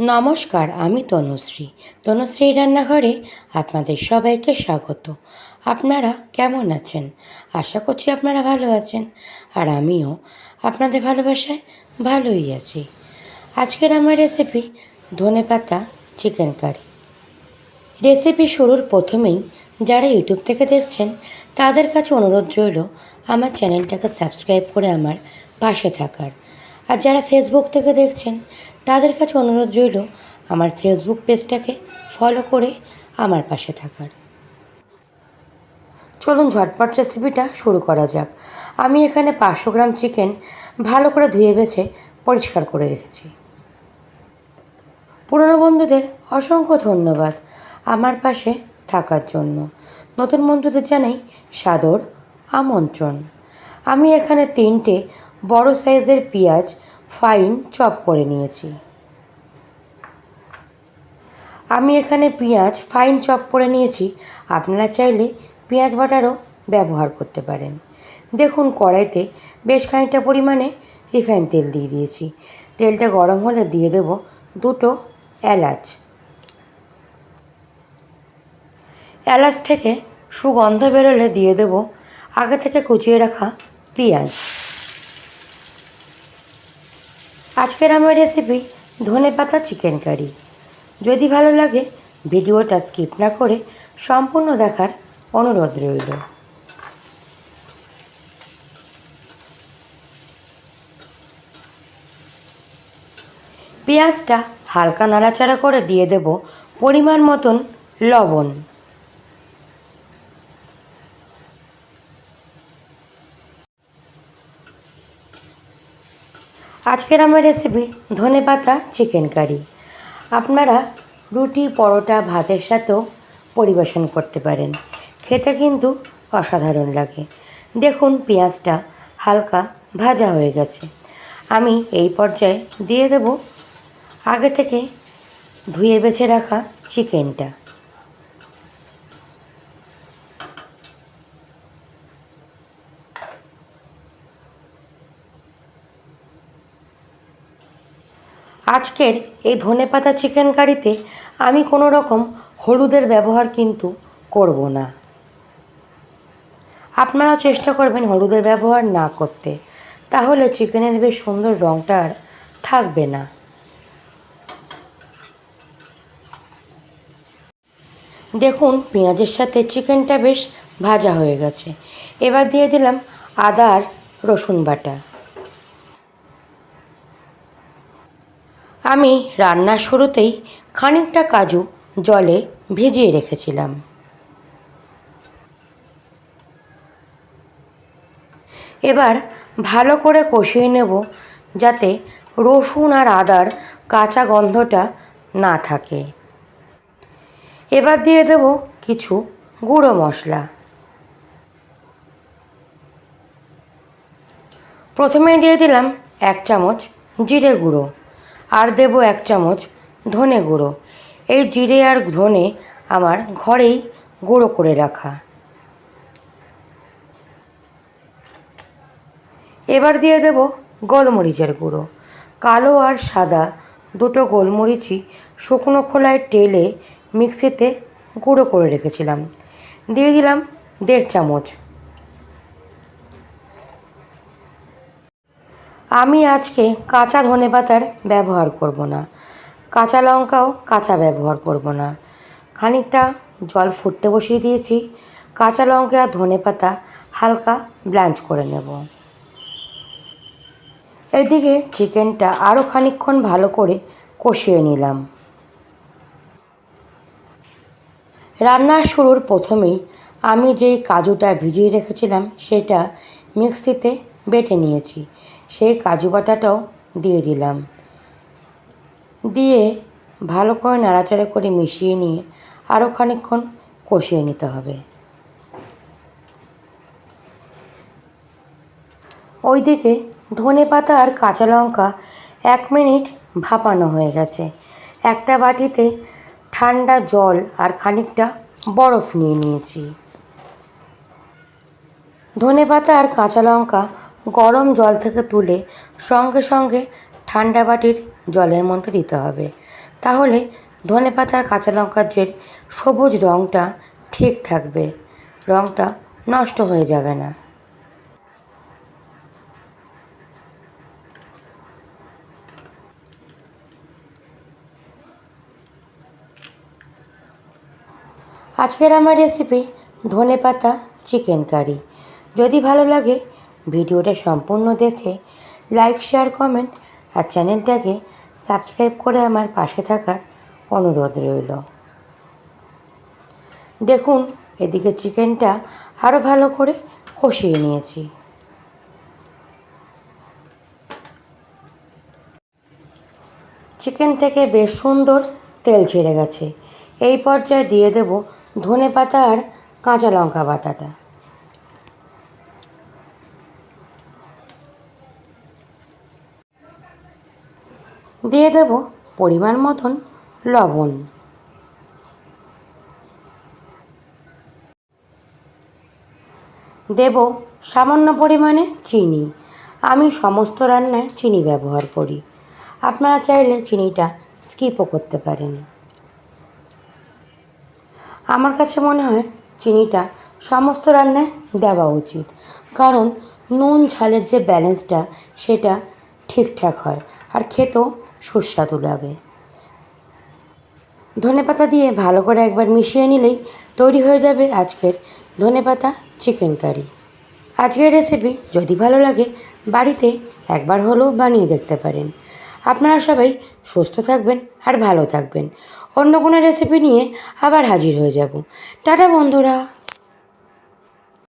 নমস্কার, আমি তনুশ্রী। তনুশ্রী রান্নাঘরে আপনাদের সবাইকে স্বাগত। আপনারা কেমন আছেন? আশা করছি আপনারা ভালো আছেন। আর আমিও আপনাদের ভালোবাসায় ভালোই আছি। আজকের আমার রেসিপি ধনেপাতা চিকেন কারি রেসিপি শুরুর প্রথমেই যারা ইউটিউব থেকে দেখছেন, তাদের কাছে অনুরোধ রইল আমার চ্যানেলটাকে সাবস্ক্রাইব করে আমার পাশে থাকার। আর যারা ফেসবুক থেকে দেখছেন তাদের কাছে অনুরোধ রইল আমার ফেসবুক পেজটাকে ফলো করে আমার পাশে থাকার। চলুন ঝটপট রেসিপিটা শুরু করা যাক। আমি এখানে পাঁচশো গ্রাম চিকেন ভালো করে ধুয়ে বেছে পরিষ্কার করে রেখেছি। পুরনো বন্ধুদের অসংখ্য ধন্যবাদ আমার পাশে থাকার জন্য। নতুন বন্ধুদের জানাই সাদর আমন্ত্রণ। আমি এখানে তিনটে বড় সাইজের পেঁয়াজ ফাইন চপ করে নিয়েছি। আমি এখানে পেঁয়াজ ফাইন চপ করে নিয়েছি। আপনারা চাইলে পেঁয়াজ বাটারও ব্যবহার করতে পারেন। দেখুন, কড়াইতে বেশ খানিকটা পরিমাণে রিফাইন তেল দিয়ে দিয়েছি। তেলটা গরম হলে দিয়ে দেব দুটো এলাচ। এলাচ থেকে সুগন্ধ বেরোলে দিয়ে দেব আগে থেকে কুচিয়ে রাখা পেঁয়াজ। আজকের আমার রেসিপি ধনে পাতা চিকেন কারি যদি ভালো লাগে, ভিডিওটা স্কিপ না করে সম্পূর্ণ দেখার অনুরোধ রইল। পেঁয়াজটা হালকা নাড়াচাড়া করে দিয়ে দেব পরিমাণ মতন লবণ। আজকের আমার রেসিপি ধনে পাতা চিকেন কারি আপনারা রুটি, পরোটা, ভাতের সাথেও পরিবেশন করতে পারেন। খেতে কিন্তু অসাধারণ লাগে। দেখুন পেঁয়াজটা হালকা ভাজা হয়ে গেছে। আমি এই পর্যায়ে দিয়ে দেব আগে থেকে ধুয়ে বেছে রাখা চিকেনটা আজকের এই ধনেপাতা চিকেন কারিতে আমি কোনো রকম হলুদের ব্যবহার কিন্তু করব না। আপনারাও চেষ্টা করবেন হলুদের ব্যবহার না করতে। তাহলে চিকেনের বেশ সুন্দর রঙটা আর থাকবে না। দেখুন, পেঁয়াজের সাথে চিকেনটা বেশ ভাজা হয়ে গেছে। এবার দিয়ে দিলাম আদার রসুন বাটা। আমি রান্নার শুরুতেই খানিকটা কাজু জলে ভিজিয়ে রেখেছিলাম। এবার ভালো করে কষিয়ে নেব যাতে রসুন আর আদার কাঁচা গন্ধটা না থাকে। এবার দিয়ে দেব কিছু গুঁড়ো মশলা। প্রথমে দিয়ে দিলাম এক চামচ জিরে গুঁড়ো। আর দেব এক চামচ ধনে গুঁড়ো। এই জিরে আর ধনে আমার ঘরেই গুঁড়ো করে রাখা। এবার দিয়ে দেব গোলমরিচের গুঁড়ো। কালো আর সাদা দুটো গোলমরিচই শুকনো খোলায় টেলে মিক্সিতে গুঁড়ো করে রেখেছিলাম। দিয়ে দিলাম দেড় চামচ আমি আজকে কাঁচা ধনে পাতার ব্যবহার করব না। কাঁচা লঙ্কাও কাঁচা ব্যবহার করব না। খানিকটা জল ফুটতে বসিয়ে দিয়েছি। কাঁচা লঙ্কা আর ধনে পাতা হালকা ব্লাঞ্চ করে নেব। এদিকে চিকেনটা আরও খানিকক্ষণ ভালো করে কষিয়ে নিলাম। রান্নার শুরুর প্রথমেই আমি যেই কাজুটা ভিজিয়ে রেখেছিলাম, সেটা মিক্সিতে বেটে নিয়েছি। সেই কাজু বাটাটাও দিয়ে দিলাম। দিয়ে ভালো করে নাড়াচাড়া করে মিশিয়ে নিয়ে আরও খানিকক্ষণ কষিয়ে নিতে হবে। ওইদিকে ধনে পাতা আর কাঁচা লঙ্কা এক মিনিট ভাপানো হয়ে গেছে। একটা বাটিতে ঠান্ডা জল আর খানিকটা বরফ নিয়ে নিয়েছি। ধনে পাতা আর কাঁচা লঙ্কা গরম জল থেকে তুলে সঙ্গে সঙ্গে ঠান্ডা বাটির জলের মধ্যে দিতে হবে। তাহলে ধনে পাতার কাঁচা লঙ্কার যে সবুজ রঙটা ঠিক থাকবে। রঙটা নষ্ট হয়ে যাবে না। আজকের আমার রেসিপি ধনে পাতা চিকেন কারি যদি ভালো লাগে ভিডিওটা সম্পূর্ণ দেখে লাইক শেয়ার কমেন্ট আর চ্যানেলটাকে সাবস্ক্রাইব করে আমার পাশে থাকার অনুরোধ রইল। দেখুন, এদিকে চিকেনটা আরও ভালো করে কষিয়ে নিয়েছি। চিকেন থেকে বেশ সুন্দর তেল ছেড়ে গেছে। এই পর্যায়ে দিয়ে দেব ধনে পাতা আর কাঁচা লঙ্কা বাটাটা। দিয়ে দেব পরিমাণ মতন লবণ। দেব সামান্য পরিমাণে চিনি। আমি সমস্ত রান্নায় চিনি ব্যবহার করি। আপনারা চাইলে চিনিটা স্কিপও করতে পারেন। আমার কাছে মনে হয় চিনিটা সমস্ত রান্নায় দেওয়া উচিত। কারণ নুন, ঝালের যে ব্যালেন্সটা সেটা ঠিকঠাক হয়। আর খেতেও সুস্বাদু লাগে। ধনেপাতা দিয়ে ভালো করে একবার মিশিয়ে নিলেই তৈরি হয়ে যাবে আজকের ধনেপাতা চিকেন কারি আজকের রেসিপি যদি ভালো লাগে, বাড়িতে একবার হলেও বানিয়ে দেখতে পারেন। আপনারা সবাই সুস্থ থাকবেন আর ভালো থাকবেন। অন্য কোনো রেসিপি নিয়ে আবার হাজির হয়ে যাব। টাটা বন্ধুরা।